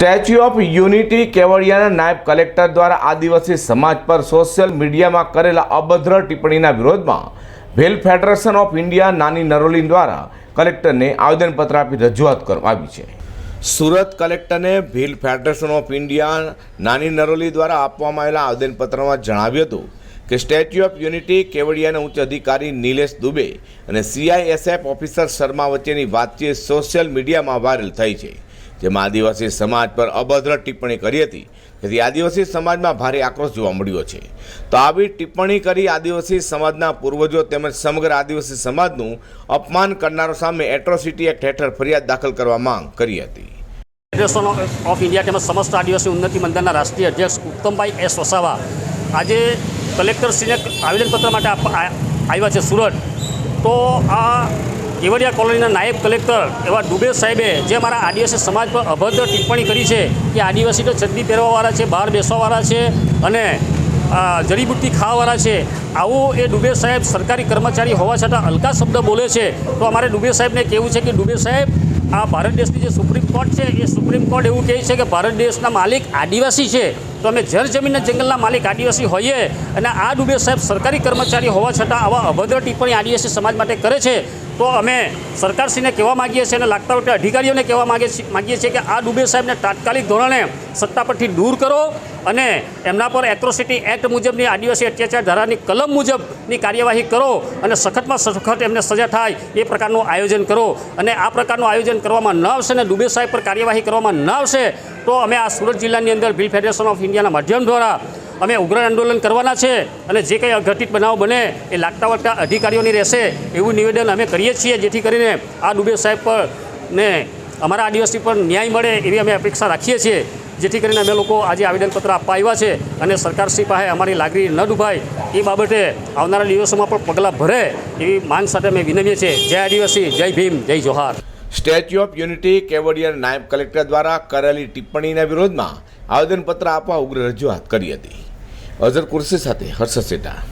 Statue of unity કેવડિયાના નાયબ collector દ્વારા આદિવાસી સમાજ પર સોશિયલ મીડિયામાં કરેલા અભદ્ર ટિપ્પણીના વિરોધમાં વેલ ફેડરેશન ઓફ ઇન્ડિયા નાની નરોલી દ્વારા કલેક્ટરને આવેદનપત્ર આપી રજૂઆત કરવામાં આવી છે. સુરત કલેક્ટરને ભીલ ફેડરેશન ઓફ ઇન્ડિયા નાની નરોલી દ્વારા આપવામાં આવેલા આવેદનપત્રમાં જણાવ્યું હતું કે સ્ટેચ્યુ ઓફ યુનિટી કેવડિયાના ઉચ્ચ અધિકારી નિલેશ દુબે અને સીઆઈએસએફ ઓફિસર શર્મા વચ્ચેની વાતચીત સોશિયલ મીડિયામાં વાયરલ થઈ છે. જેમાં આદિવાસી સમાજ પર અભદ્ર ટિપ્પણી કરી હતી જેથી આદિવાસી સમાજમાં ભારે આક્રોશ જોવા મળ્યો છે. તો આવી ટિપ્પણી કરી આદિવાસી સમાજના પૂર્વજો તેમજ સમગ્ર આદિવાસી સમાજનું અપમાન કરનારો સામે એટ્રોસિટી એક્ટ હેઠળ ફરિયાદ દાખલ કરવા માંગ કરી હતી. ફેડરેશન ઓફ ઇન્ડિયા તેમજ સમસ્ત આદિવાસી ઉન્નતિ મંડળના રાષ્ટ્રીય અધ્યક્ષ ઉત્તમભાઈ એસ વસાવા આજે કલેક્ટરશ્રીને આવેદનપત્ર માટે આવ્યા છે સુરત. તો આ કેવડિયા કોલોનીના નાયબ કલેક્ટર એવા ડુબે સાહેબે જે મારા આદિવાસી સમાજ પર અભદ્ર ટિપ્પણી કરી છે કે આદિવાસી તો ચડ્ડી પહેરવાવાળા છે બહાર બેસવાવાળા છે અને જડીબુટ્ટી ખાવાવાળા છે. આવું એ ડુબે સાહેબ સરકારી કર્મચારી હોવા છતાં હલકા શબ્દ બોલે છે. તો અમારે ડુબે સાહેબને કહેવું છે કે ડુબે સાહેબ, આ ભારત દેશની જે સુપ્રીમ કોર્ટ છે, એ સુપ્રીમ કોર્ટ એવું કહે છે કે ભારત દેશના માલિક આદિવાસી છે. તો અમે જળ જમીનના જંગલના માલિક આદિવાસી હોઈએ અને આ ડુબે સાહેબ સરકારી કર્મચારી હોવા છતાં આવા અભદ્ર ટિપ્પણી આદિવાસી સમાજ માટે કરે છે. તો અમે સરકારશ્રીને કહેવા માગીએ છીએ અને લાગતા વખતે અધિકારીઓને કહેવા માગીએ માગીએ છીએ કે આ ડુબે સાહેબને તાત્કાલિક ધોરણે સત્તા પરથી દૂર કરો અને એમના પર એટ્રોસિટી એક્ટ મુજબની આદિવાસી અત્યાચાર ધારાની કલમ મુજબની કાર્યવાહી કરો અને સખતમાં સખત એમને સજા થાય એ પ્રકારનું આયોજન કરો અને આ પ્રકારનું આયોજન કરવામાં ન આવશે અને ડુબે સાહેબ પર કાર્યવાહી કરવામાં ન આવશે, તો અમે આ સુરત જિલ્લાની અંદર ભીલ ફેડરેશન ઓફ ઇન્ડિયાના માધ્યમ દ્વારા અમે ઉગ્ર આંદોલન કરવાના છે અને જે કંઈ અઘટિત બનાવ બને એ લાગતા વળતા અધિકારીઓની રહેશે એવું નિવેદન અમે કરીએ છીએ, જેથી કરીને આ દુબે સાહેબ પર ને અમારા આદિવાસી પર ન્યાય મળે એવી અમે અપેક્ષા રાખીએ છીએ. જેથી કરીને અમે લોકો આજે આવેદનપત્ર આપવા આવ્યા છે અને સરકારશ્રી પાસે અમારી લાગણી ન ડૂબાય એ બાબતે આવનારા દિવસોમાં પણ પગલાં ભરે એવી માંગ સાથે અમે વિનવીએ છીએ. જય આદિવાસી, જય ભીમ, જય johar. Statue of unity Kevadia નાયબ કલેક્ટર દ્વારા કરેલી ટિપ્પણીના વિરોધમાં આવેદનપત્ર આપવા ઉગ્ર રજૂઆત કરી હતી. અઝર કુર્સી સાથે હર્ષ સેટા